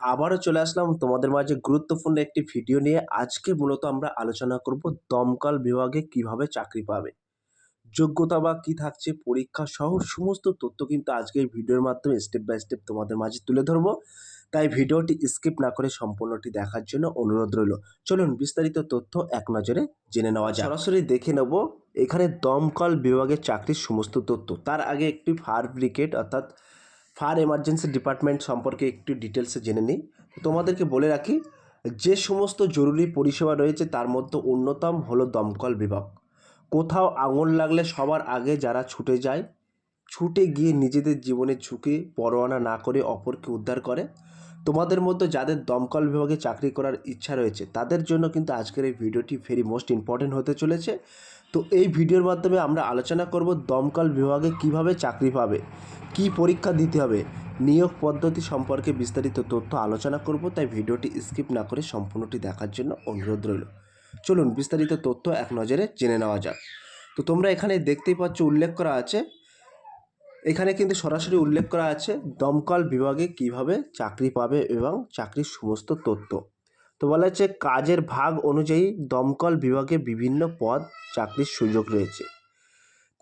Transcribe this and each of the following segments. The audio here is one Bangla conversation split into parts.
আবারও চলে আসলাম তোমাদের মাঝে গুরুত্বপূর্ণ একটি ভিডিও নিয়ে। আজকে মূলত আমরা আলোচনা করব দমকল বিভাগে কীভাবে চাকরি পাবে, যোগ্যতা বা কী থাকছে, পরীক্ষা সহ সমস্ত তথ্য কিন্তু আজকে এই ভিডিওর মাধ্যমে স্টেপ বাই স্টেপ তোমাদের মাঝে তুলে ধরবো। তাই ভিডিওটি স্কিপ না করে সম্পূর্ণটি দেখার জন্য অনুরোধ রইল। চলুন বিস্তারিত তথ্য এক নজরে জেনে নেওয়া যায় সরাসরি দেখে নেব, এখানে দমকল বিভাগের চাকরির সমস্ত তথ্য। তার আগে একটি ফায়ার ব্রিগেড অর্থাৎ ফায়ার এমার্জেন্সি ডিপার্টমেন্ট সম্পর্কে একটু ডিটেলসে জেনে নিই। তোমাদেরকে বলে রাখি, যে সমস্ত জরুরি পরিষেবা রয়েছে তার মধ্যে অন্যতম হলো দমকল বিভাগ। কোথাও আঙুল লাগলে সবার আগে যারা ছুটে যায়, ছুটে গিয়ে নিজেদের জীবনের ঝুঁকি, পরোয়ানা না করে অপরকে উদ্ধার করে। তোমাদের মধ্যে যাদের দমকল বিভাগে চাকরি করার ইচ্ছা রয়েছে, তাদের জন্য কিন্তু আজকের এই ভিডিওটি ভেরি মোস্ট ইম্পর্টেন্ট হতে চলেছে। তো এই ভিডিওর মাধ্যমে আমরা আলোচনা করব দমকল বিভাগে কীভাবে চাকরি পাবে কি পরীক্ষা দিতে হবে? নিয়োগ পদ্ধতি সম্পর্কে বিস্তারিত তথ্য আলোচনা করব, তাই ভিডিওটি স্কিপ না করে সম্পূর্ণটি দেখার জন্য অনুরোধ রইল। চলুন বিস্তারিত তথ্য এক নজরে জেনে নেওয়া যাক। তো তোমরা এখানে দেখতেই পাচ্ছ উল্লেখ করা আছে। এখানে কিন্তু সরাসরি উল্লেখ করা আছে দমকল বিভাগে কীভাবে চাকরি পাবে এবং চাকরির সমস্ত তথ্য। তো বলা হচ্ছে কাজের ভাগ অনুযায়ী দমকল বিভাগে বিভিন্ন পদ চাকরির সুযোগ রয়েছে।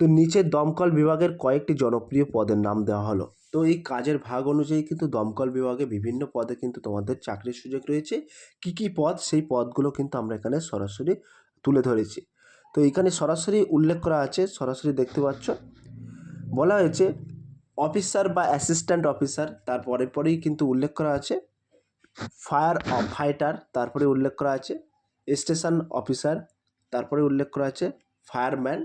তো নিচে দমকল বিভাগের কয়েকটি জনপ্রিয় পদের নাম দেওয়া হলো। তো এই কাজের ভাগ অনুযায়ী কিন্তু দমকল বিভাগে বিভিন্ন পদে কিন্তু তোমাদের চাকরির সুযোগ রয়েছে। কি কি পদ? সেই পদগুলো কিন্তু আমরা এখানে সরাসরি তুলে ধরেছি। তো এখানে সরাসরি উল্লেখ করা আছে, সরাসরি দেখতে পাচ্ছ। বলা হয়েছে, অফিসার বা অ্যাসিস্ট্যান্ট অফিসার তারপরে পরেই কিন্তু উল্লেখ করা আছে। ফায়ার ফাইটার তারপরে উল্লেখ করা আছে। স্টেশন অফিসার তারপরে উল্লেখ করা আছে। ফায়ারম্যান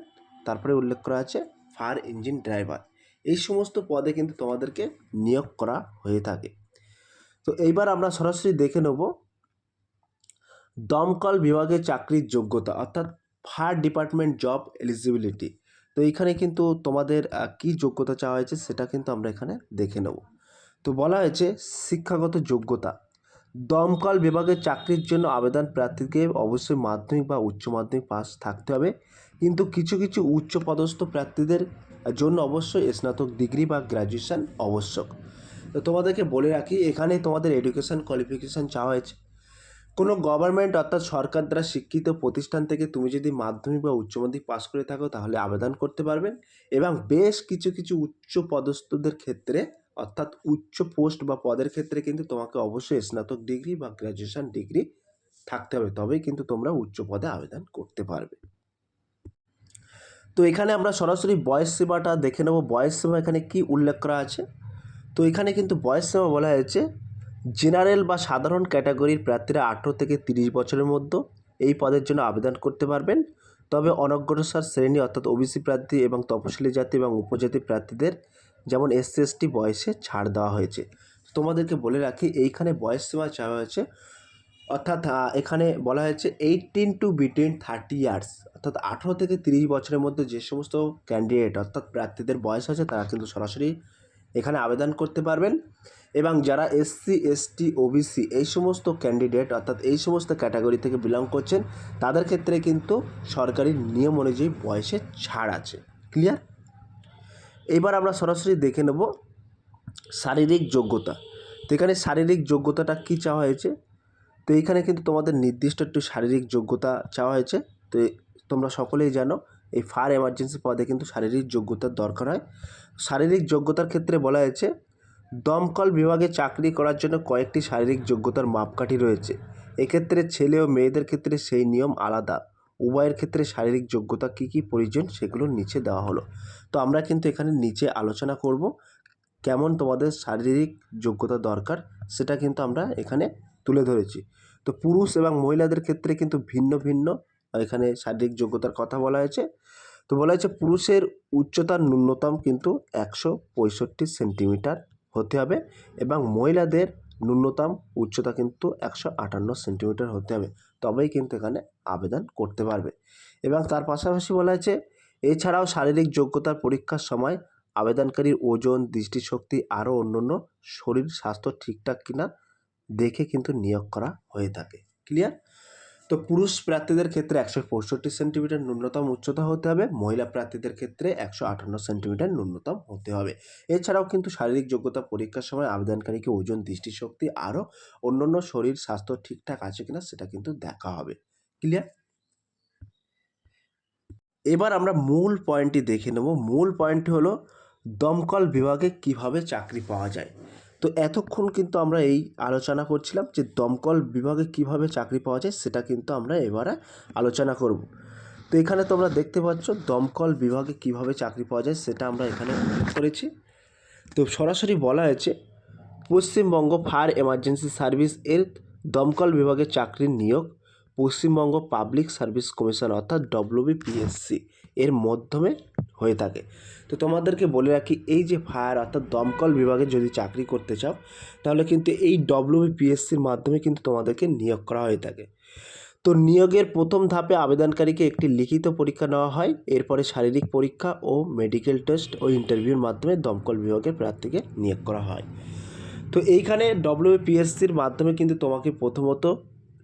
তারপরে উল্লেখ করা আছে ফায়ার ইঞ্জিন ড্রাইভার। এই সমস্ত পদে কিন্তু তোমাদেরকে নিয়োগ করা হয়ে থাকে। তো এইবার আমরা সরাসরি দেখে নেব দমকল বিভাগে চাকরির যোগ্যতা, অর্থাৎ ফায়ার ডিপার্টমেন্ট জব এলিজিবিলিটি। তো এইখানে কিন্তু তোমাদের কি যোগ্যতা চাওয়া হয়েছে সেটা কিন্তু আমরা এখানে দেখে নেব। তো বলা হয়েছে শিক্ষাগত যোগ্যতা। দমকল বিভাগের চাকরির জন্য আবেদন প্রার্থীকে অবশ্যই মাধ্যমিক বা উচ্চ মাধ্যমিক পাস থাকতে হবে। কিন্তু কিছু কিছু উচ্চ পদস্থ প্রার্থীদের জন্য অবশ্যই স্নাতক ডিগ্রি বা গ্র্যাজুয়েশন আবশ্যক। তো তোমাদেরকে বলে রাখি এখানে তোমাদের এডুকেশন কোয়ালিফিকেশান চাওয়া হয়েছে। কোনো গভর্নমেন্ট অর্থাৎ সরকার দ্বারা শিক্ষিত প্রতিষ্ঠান থেকে তুমি যদি মাধ্যমিক বা উচ্চ মাধ্যমিক পাস করে থাকো, তাহলে আবেদন করতে পারবেন এবং বেশ কিছু কিছু উচ্চ পদস্থদের ক্ষেত্রে অর্থাৎ উচ্চ পোস্ট বা পদের ক্ষেত্রে কিন্তু তোমাকে অবশ্যই স্নাতক ডিগ্রি বা গ্র্যাজুয়েশন ডিগ্রি থাকতে হবে। তবেই কিন্তু তোমরা উচ্চ পদে আবেদন করতে পারবে। তো এখানে আমরা সরাসরি বয়স সীমাটা দেখে নেব। বয়স সীমা এখানে কি উল্লেখ করা আছে? তো এখানে কিন্তু বয়স সীমা বলা হয়েছে জেনারেল বা সাধারণ ক্যাটাগরির প্রার্থীরা আঠেরো থেকে তিরিশ বছরের মধ্যে এই পদের জন্য আবেদন করতে পারবেন। তবে অনগ্রসর শ্রেণি অর্থাৎ ওবিসি প্রার্থী এবং তপশিলি জাতি এবং উপজাতি প্রার্থীদের যেমন এসসি এসটি বয়সে ছাড় দেওয়া হয়েছে। তোমাদেরকে বলে রাখি, এইখানে বয়স সীমা চাওয়া হয়েছে, অর্থাৎ এখানে বলা হয়েছে eighteen to between thirty years অর্থাৎ আঠেরো থেকে তিরিশ বছরের মধ্যে যে সমস্ত ক্যান্ডিডেট অর্থাৎ প্রার্থীদের বয়স আছে তারা কিন্তু সরাসরি এখানে আবেদন করতে পারবেন। এবং যারা এসসি এসটি ওবিসি এই সমস্ত ক্যান্ডিডেট অর্থাৎ এই সমস্ত ক্যাটাগরি থেকে বিলং করছেন, তাদের ক্ষেত্রে কিন্তু সরকারি নিয়ম অনুযায়ী বয়সে ছাড় আছে। ক্লিয়ার এবার আমরা সরাসরি দেখে নেব শারীরিক যোগ্যতা। তো এখানে শারীরিক যোগ্যতাটা কী চাওয়া হয়েছে? তো এইখানে কিন্তু তোমাদের নির্দিষ্ট একটু শারীরিক যোগ্যতা চাওয়া হয়েছে। তো তোমরা সকলেই জানো, এই ফায়ার এমার্জেন্সি পদে কিন্তু শারীরিক যোগ্যতার দরকার হয়। শারীরিক যোগ্যতার ক্ষেত্রে বলা হয়েছে, দমকল বিভাগে চাকরি করার জন্য কয়েকটি শারীরিক যোগ্যতার মাপকাঠি রয়েছে। এক্ষেত্রে ছেলে ও মেয়েদের ক্ষেত্রে সেই নিয়ম আলাদা। উভয়ের ক্ষেত্রে শারীরিক যোগ্যতা কী কী প্রয়োজন সেগুলো নিচে দেওয়া হলো। তো আমরা কিন্তু এখানে নিচে আলোচনা করব কেমন তোমাদের শারীরিক যোগ্যতা দরকার সেটা কিন্তু আমরা এখানে তুলে ধরেছি। তো পুরুষ এবং মহিলাদের ক্ষেত্রে কিন্তু ভিন্ন ভিন্ন এখানে শারীরিক যোগ্যতার কথা বলা হয়েছে। তো বলা হয়েছে পুরুষের উচ্চতার ন্যূনতম কিন্তু একশো পঁয়ষট্টি সেন্টিমিটার হতে হবে এবং মহিলাদের ন্যূনতম উচ্চতা কিন্তু একশো আটান্ন সেন্টিমিটার হতে হবে। তবেই কিন্তু এখানে আবেদন করতে পারবে। এবং তার পাশাপাশি বলা হয়েছে, এছাড়াও শারীরিক যোগ্যতার পরীক্ষার সময় আবেদনকারীর ওজন, দৃষ্টিশক্তি আরও অন্যান্য শরীর স্বাস্থ্য ঠিকঠাক কিনা দেখে কিন্তু নিয়োগ করা হয়ে থাকে। ক্লিয়ার তো পুরুষ প্রার্থীদের ক্ষেত্রে একশো পঁয়ষট্টি সেন্টিমিটার ন্যূনতম উচ্চতা হতে হবে, মহিলা প্রার্থীদের ক্ষেত্রে একশো আটান্ন সেন্টিমিটার ন্যূনতম হতে হবে। এছাড়াও কিন্তু শারীরিক যোগ্যতা পরীক্ষার সময় আবেদনকারীকে ওজন, দৃষ্টিশক্তি আরও অন্যান্য শরীর স্বাস্থ্য ঠিকঠাক আছে কিনা সেটা কিন্তু দেখা হবে। ক্লিয়ার এবার আমরা মূল পয়েন্টটি দেখে নেব। মূল পয়েন্টটি হলো দমকল বিভাগে কীভাবে চাকরি পাওয়া যায়। তো এতক্ষণ কিন্তু আমরা এই আলোচনা করছিলাম যে দমকল বিভাগে কীভাবে চাকরি পাওয়া যায় সেটা কিন্তু আমরা এবারে আলোচনা করব। তো এখানে তোমরা দেখতে পাচ্ছ দমকল বিভাগে কীভাবে চাকরি পাওয়া যায় সেটা আমরা এখানে করেছি। তো সরাসরি বলা হয়েছে, পশ্চিমবঙ্গ ফায়ার এমার্জেন্সি সার্ভিস এর দমকল বিভাগে চাকরির নিয়োগ পশ্চিমবঙ্গ পাবলিক সার্ভিস কমিশন অর্থাৎ ডব্লিউবিপিএসসি এর মাধ্যমে হয়ে থাকে। তো তোমাদেরকে বলে রাখি, এই যে ফায়ার অর্থাৎ দমকল বিভাগে যদি চাকরি করতে চাও, তাহলে কিন্তু এই ডব্লিউবিপিএসসির মাধ্যমে কিন্তু তোমাদেরকে নিয়োগ করা হয়ে থাকে। তো নিয়োগের প্রথম ধাপে আবেদনকারীকে একটি লিখিত পরীক্ষা নেওয়া হয়, এরপরে শারীরিক পরীক্ষা ও মেডিকেল টেস্ট ও ইন্টারভিউর মাধ্যমে দমকল বিভাগের প্রার্থীকে নিয়োগ করা হয়। তো এইখানে ডব্লিউপিএসসির মাধ্যমে কিন্তু তোমাকে প্রথমত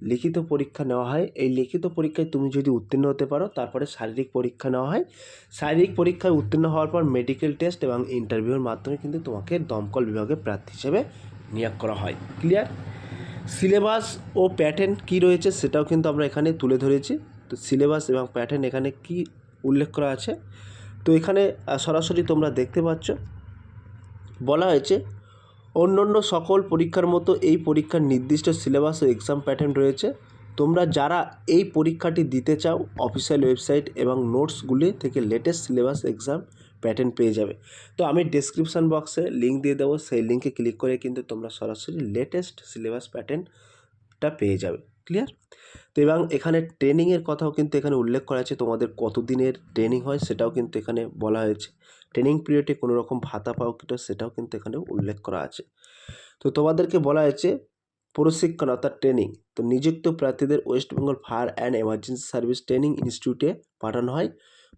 লিখিত পরীক্ষা নেওয়া হয়। এই লিখিত পরীক্ষায় তুমি যদি উত্তীর্ণ হতে পারো, তারপরে শারীরিক পরীক্ষা নেওয়া হয়। শারীরিক পরীক্ষায় উত্তীর্ণ হওয়ার পর মেডিকেল টেস্ট এবং ইন্টারভিউর মাধ্যমে কিন্তু তোমাকে দমকল বিভাগে প্রার্থী হিসেবে নিয়োগ করা হয়। ক্লিয়ার সিলেবাস ও প্যাটার্ন কী রয়েছে সেটাও কিন্তু আমরা এখানে তুলে ধরেছি। তো সিলেবাস এবং প্যাটার্ন এখানে কি উল্লেখ করা আছে? তো এখানে সরাসরি তোমরা দেখতে পাচ্ছ, বলা হয়েছে অন্যান্য সকল পরীক্ষার মতো এই পরীক্ষার নির্দিষ্ট সিলেবাস ও এক্সাম প্যাটার্ন রয়েছে। তোমরা যারা এই পরীক্ষাটি দিতে চাও অফিসিয়াল ওয়েবসাইট এবং নোটসগুলি থেকে লেটেস্ট সিলেবাস এক্সাম প্যাটার্ন পেয়ে যাবে। তো আমি ডেসক্রিপশান বক্সে লিঙ্ক দিয়ে দেবো, সেই লিঙ্কে ক্লিক করে কিন্তু তোমরা সরাসরি লেটেস্ট সিলেবাস প্যাটার্নটা পেয়ে যাবে। ক্লিয়ার তো এবং এখানে ট্রেনিংয়ের কথাও কিন্তু এখানে উল্লেখ করা আছে। তোমাদের কত দিনের ট্রেনিং হয় সেটাও কিন্তু এখানে বলা হয়েছে। ট্রেনিং পিরিয়ডে কোনো রকম ভাতা পাও কিনা সেটাও কিন্তু এখানে উল্লেখ করা আছে। তো তোমাদেরকে বলা হয়েছে, প্রশিক্ষণ অর্থাৎ ট্রেনিং। তো নিযুক্ত প্রার্থীদের West Bengal fire and emergency service training ইনস্টিটিউটে পাঠানো হয়।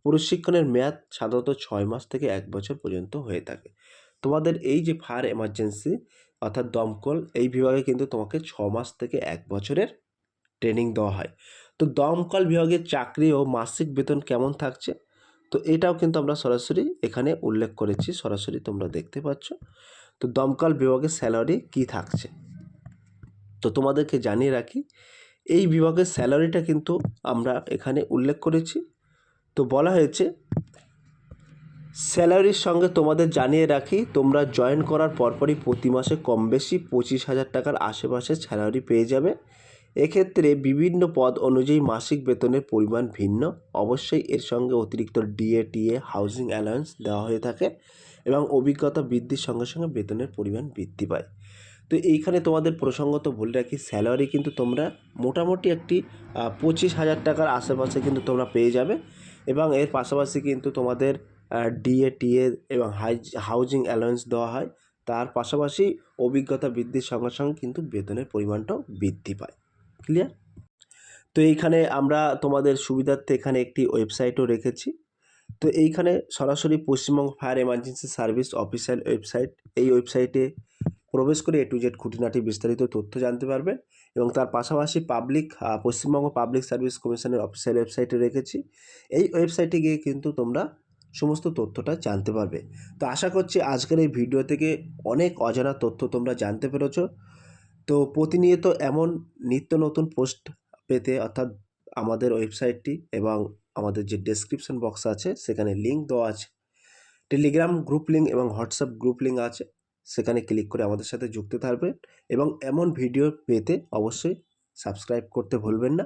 প্রশিক্ষণের মেয়াদ সাধারণত ছয় মাস থেকে এক বছর পর্যন্ত হয়ে থাকে। তোমাদের এই যে ফায়ার এমার্জেন্সি অর্থাৎ দমকল, এই বিভাগে কিন্তু তোমাকে ছ মাস থেকে এক বছরের ট্রেনিং দেওয়া হয়। তো দমকল বিভাগের চাকরি ও মাসিক বেতন কেমন থাকছে? তো এটাও কিন্তু আমরা সরাসরি এখানে উল্লেখ করেছি, সরাসরি তোমরা দেখতে পাচ্ছ। তো দমকল বিভাগের স্যালারি কি থাকছে? তো তোমাদেরকে জানিয়ে রাখি, এই বিভাগের স্যালারিটা কিন্তু আমরা এখানে উল্লেখ করেছি। তো বলা হয়েছে স্যালারির সঙ্গে তোমাদের জানিয়ে রাখি, তোমরা জয়েন করার পরপরই প্রতি মাসে কম বেশি পঁচিশ হাজার টাকার আশেপাশে স্যালারি পেয়ে যাবে। এক্ষেত্রে বিভিন্ন পদ অনুযায়ী মাসিক বেতনের পরিমাণ ভিন্ন। অবশ্যই এর সঙ্গে অতিরিক্ত ডিএ, টিএ, হাউজিং অ্যালায়েন্স দেওয়া হয়ে থাকে এবং অভিজ্ঞতা বৃদ্ধির সঙ্গে সঙ্গে বেতনের পরিমাণ বৃদ্ধি পায়। তো এইখানে তোমাদের প্রসঙ্গত বলে রাখি, স্যালারি কিন্তু তোমরা মোটামুটি একটি পঁচিশ হাজার টাকার আশেপাশে কিন্তু তোমরা পেয়ে যাবে এবং এর পাশাপাশি কিন্তু তোমাদের ডিএ, টিএ এবং হাউজিং অ্যালায়েন্স দেওয়া হয়। তার পাশাপাশি অভিজ্ঞতা বৃদ্ধির সঙ্গে সঙ্গে কিন্তু বেতনের পরিমাণটাও বৃদ্ধি পায়। ক্লিয়ার তো এইখানে আমরা তোমাদের সুবিধার্থে এখানে একটি ওয়েবসাইটও রেখেছি। তো এইখানে সরাসরি Paschimbanga fire emergency service official website এই ওয়েবসাইটে প্রবেশ করে এ টু জেড খুঁটিনাটি বিস্তারিত তথ্য জানতে পারবেন এবং তার পাশাপাশি পাবলিক পশ্চিমবঙ্গ পাবলিক সার্ভিস কমিশনের অফিসিয়াল ওয়েবসাইটে রেখেছি। এই ওয়েবসাইটে গিয়ে কিন্তু তোমরা সমস্ত তথ্যটা জানতে পারবে। তো আশা করছি আজকের এই ভিডিও থেকে অনেক অজানা তথ্য তোমরা জানতে পেরেছ। তো প্রতিনিয়ত এমন নিত্য নতুন পোস্ট পেতে অর্থাৎ আমাদের ওয়েবসাইটটি এবং আমাদের যে ডেসক্রিপশন বক্স আছে, সেখানে লিঙ্ক দেওয়া আছে। টেলিগ্রাম গ্রুপ লিঙ্ক এবং হোয়াটসঅ্যাপ গ্রুপ লিঙ্ক আছে। সেখানে ক্লিক করে আমাদের সাথে যুক্ত থাকবেন এবং এমন ভিডিও পেতে অবশ্যই সাবস্ক্রাইব করতে ভুলবেন না।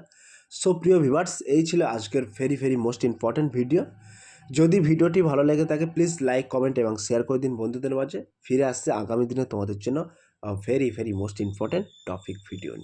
সো প্রিয় ভিভার্স এই ছিল আজকের very very most important video যদি ভিডিওটি ভালো লেগে থাকে প্লিজ লাইক কমেন্ট এবং শেয়ার করে দিন বন্ধুদের মাঝে। ফিরে আসছে আগামী দিনে তোমাদের জন্য a very very most important topic video